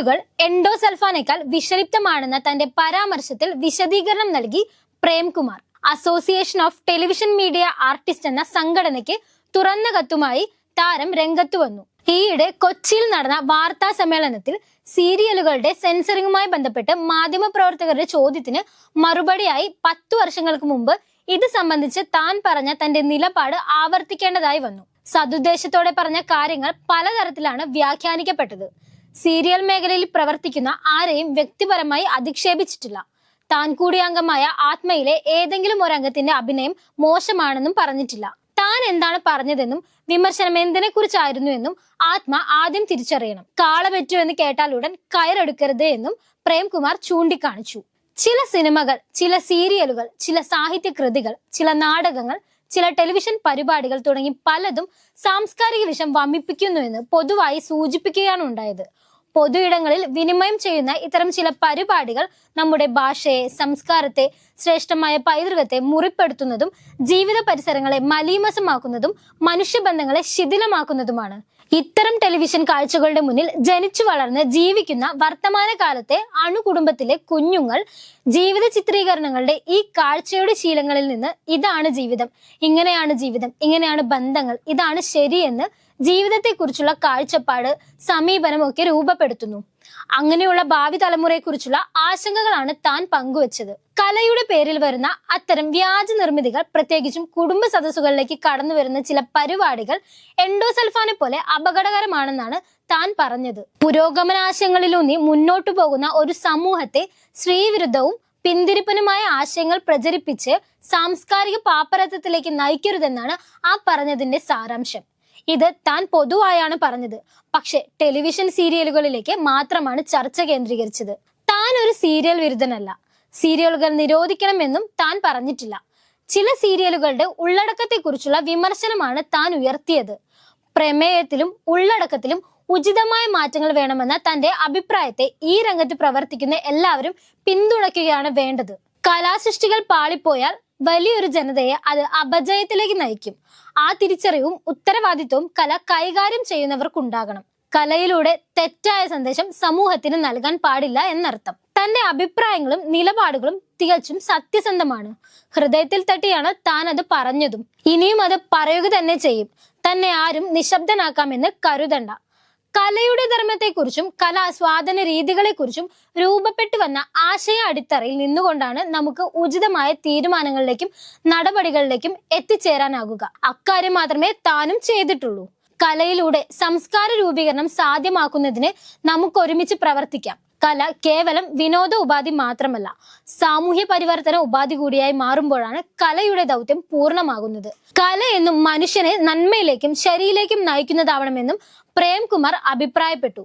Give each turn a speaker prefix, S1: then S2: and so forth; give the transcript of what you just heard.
S1: സീരിയലുകൾ എൻഡോസൾഫാനേക്കാൾ വിഷലിപ്തമാണെന്ന തന്റെ പരാമർശത്തിൽ വിശദീകരണം നൽകി Premkumar. Association of television media artist എന്ന സംഘടനയ്ക്ക് തുറന്ന കത്തുമായി താരം രംഗത്തു വന്നു. ഈയിടെ കൊച്ചിയിൽ നടന്ന വാർത്താ സമ്മേളനത്തിൽ സീരിയലുകളുടെ സെൻസറിങ്ങുമായി ബന്ധപ്പെട്ട് മാധ്യമപ്രവർത്തകരുടെ ചോദ്യത്തിന് മറുപടിയായി പത്തു വർഷങ്ങൾക്ക് മുമ്പ് ഇത് സംബന്ധിച്ച് താൻ പറഞ്ഞ തന്റെ നിലപാട് ആവർത്തിക്കേണ്ടതായി വന്നു. സതുദ്ദേശത്തോടെ പറഞ്ഞ കാര്യങ്ങൾ പലതരത്തിലാണ് വ്യാഖ്യാനിക്കപ്പെട്ടത്. സീരിയൽ മേഖലയിൽ പ്രവർത്തിക്കുന്ന ആരെയും വ്യക്തിപരമായി അധിക്ഷേപിച്ചിട്ടില്ല. താൻ കൂടി അംഗമായ ആത്മയിലെ ഏതെങ്കിലും ഒരു അംഗത്തിന്റെ അഭിനയം മോശമാണെന്നും പറഞ്ഞിട്ടില്ല. താൻ എന്താണ് പറഞ്ഞതെന്നും വിമർശനം എന്തിനെ കുറിച്ചായിരുന്നു എന്നും ആത്മ ആദ്യം തിരിച്ചറിയണം. കാള പറ്റൂ എന്ന് കേട്ടാലുടൻ കയറെടുക്കരുത് എന്നും പ്രേംകുമാർ ചൂണ്ടിക്കാണിച്ചു. ചില സിനിമകൾ ചില സീരിയലുകൾ ചില സാഹിത്യ കൃതികൾ ചില നാടകങ്ങൾ ചില ടെലിവിഷൻ പരിപാടികൾ തുടങ്ങി പലതും സാംസ്കാരിക വിഷം വമിപ്പിക്കുന്നു എന്ന് പൊതുവായി സൂചിപ്പിക്കുകയാണ് ഉണ്ടായത്. പൊതു ഇടങ്ങളിൽ വിനിമയം ചെയ്യുന്ന ഇത്തരം ചില പരിപാടികൾ നമ്മുടെ ഭാഷയെ സംസ്കാരത്തെ ശ്രേഷ്ഠമായ പൈതൃകത്തെ മുറിപ്പെടുത്തുന്നതും ജീവിത പരിസരങ്ങളെ മലീമസമാക്കുന്നതും മനുഷ്യബന്ധങ്ങളെ ശിഥിലമാക്കുന്നതുമാണ്. ഇത്തരം ടെലിവിഷൻ കാഴ്ചകളുടെ മുന്നിൽ ജനിച്ചു വളർന്ന് ജീവിക്കുന്ന വർത്തമാന കാലത്തെ അണുകുടുംബത്തിലെ കുഞ്ഞുങ്ങൾ ജീവിത ചിത്രീകരണങ്ങളുടെ ഈ കാഴ്ചയുടെ ശീലങ്ങളിൽ നിന്ന് ഇതാണ് ജീവിതം. ഇങ്ങനെയാണ് ജീവിതം ഇങ്ങനെയാണ് ബന്ധങ്ങൾ ഇതാണ് ശരിയെന്ന് ജീവിതത്തെക്കുറിച്ചുള്ള കാഴ്ചപ്പാട് സമീപനം ഒക്കെ രൂപപ്പെടുത്തുന്നു. അങ്ങനെയുള്ള ഭാവി തലമുറയെക്കുറിച്ചുള്ള ആശങ്കകളാണ് താൻ പങ്കുവച്ചത്. കലയുടെ പേരിൽ വരുന്ന അത്തരം വ്യാജ നിർമ്മിതികൾ പ്രത്യേകിച്ചും കുടുംബ സദസ്സുകളിലേക്ക് കടന്നു വരുന്ന ചില പരിപാടികൾ എൻഡോസൽഫാനെ പോലെ അപകടകരമാണെന്നാണ് താൻ പറഞ്ഞത്. പുരോഗമനാശയങ്ങളിലൂന്നി മുന്നോട്ടു പോകുന്ന ഒരു സമൂഹത്തെ സ്ത്രീവിരുദ്ധവും പിന്തിരിപ്പനുമായ ആശയങ്ങൾ പ്രചരിപ്പിച്ച് സാംസ്കാരിക പാപ്പരത്വത്തിലേക്ക് നയിക്കരുതെന്നാണ് ആ പറഞ്ഞതിന്റെ സാരാംശം. ഇത് താൻ പൊതുവായാണ് പറഞ്ഞത്. പക്ഷെ ടെലിവിഷൻ സീരിയലുകളിലേക്ക് മാത്രമാണ് ചർച്ച കേന്ദ്രീകരിച്ചത്. താൻ ഒരു സീരിയൽ വിരുദ്ധനല്ല. സീരിയലുകൾ നിരോധിക്കണമെന്നും താൻ പറഞ്ഞിട്ടില്ല. ചില സീരിയലുകളുടെ ഉള്ളടക്കത്തെക്കുറിച്ചുള്ള വിമർശനമാണ് താൻ ഉയർത്തിയത്. പ്രമേയത്തിലും ഉള്ളടക്കത്തിലും ഉചിതമായ മാറ്റങ്ങൾ വേണമെന്ന തന്റെ അഭിപ്രായത്തെ ഈ രംഗത്ത് പ്രവർത്തിക്കുന്ന എല്ലാവരും പിന്തുണയ്ക്കുകയാണ് വേണ്ടത്. കലാസൃഷ്ടികൾ പാളിപ്പോയാൽ വലിയൊരു ജനതയെ അത് അപജയത്തിലേക്ക് നയിക്കും. ആ തിരിച്ചറിവും ഉത്തരവാദിത്വവും കല കൈകാര്യം ചെയ്യുന്നവർക്കുണ്ടാകണം. കലയിലൂടെ തെറ്റായ സന്ദേശം സമൂഹത്തിന് നൽകാൻ പാടില്ല എന്നർത്ഥം. തന്റെ അഭിപ്രായങ്ങളും നിലപാടുകളും തികച്ചും സത്യസന്ധമാണ്. ഹൃദയത്തിൽ തട്ടിയാണ് താൻ അത് പറഞ്ഞതും. ഇനിയും അത് പറയുക തന്നെ ചെയ്യും. തന്നെ ആരും നിശബ്ദനാക്കാമെന്ന് കരുതണ്ട. കലയുടെ ധർമ്മത്തെക്കുറിച്ചും കലാസ്വാദന രീതികളെക്കുറിച്ചും രൂപപ്പെട്ടു വന്ന ആശയ അടിത്തറയിൽ നിന്നുകൊണ്ടാണ് നമുക്ക് ഉചിതമായ തീരുമാനങ്ങളിലേക്കും നടപടികളിലേക്കും എത്തിച്ചേരാനാകുക. അക്കാര്യം മാത്രമേ താനും ചെയ്തിട്ടുള്ളൂ. കലയിലൂടെ സംസ്കാര രൂപീകരണം സാധ്യമാക്കുന്നതിന് നമുക്ക് ഒരുമിച്ച് പ്രവർത്തിക്കാം. കല കേവലം വിനോദ ഉപാധി മാത്രമല്ല സാമൂഹ്യ പരിവർത്തന ഉപാധി കൂടിയായി മാറുമ്പോഴാണ് കലയുടെ ദൗത്യം പൂർണമാകുന്നത്. കല എന്നും മനുഷ്യനെ നന്മയിലേക്കും ശരിയിലേക്കും നയിക്കുന്നതാവണമെന്നും പ്രേംകുമാർ അഭിപ്രായപ്പെട്ടു.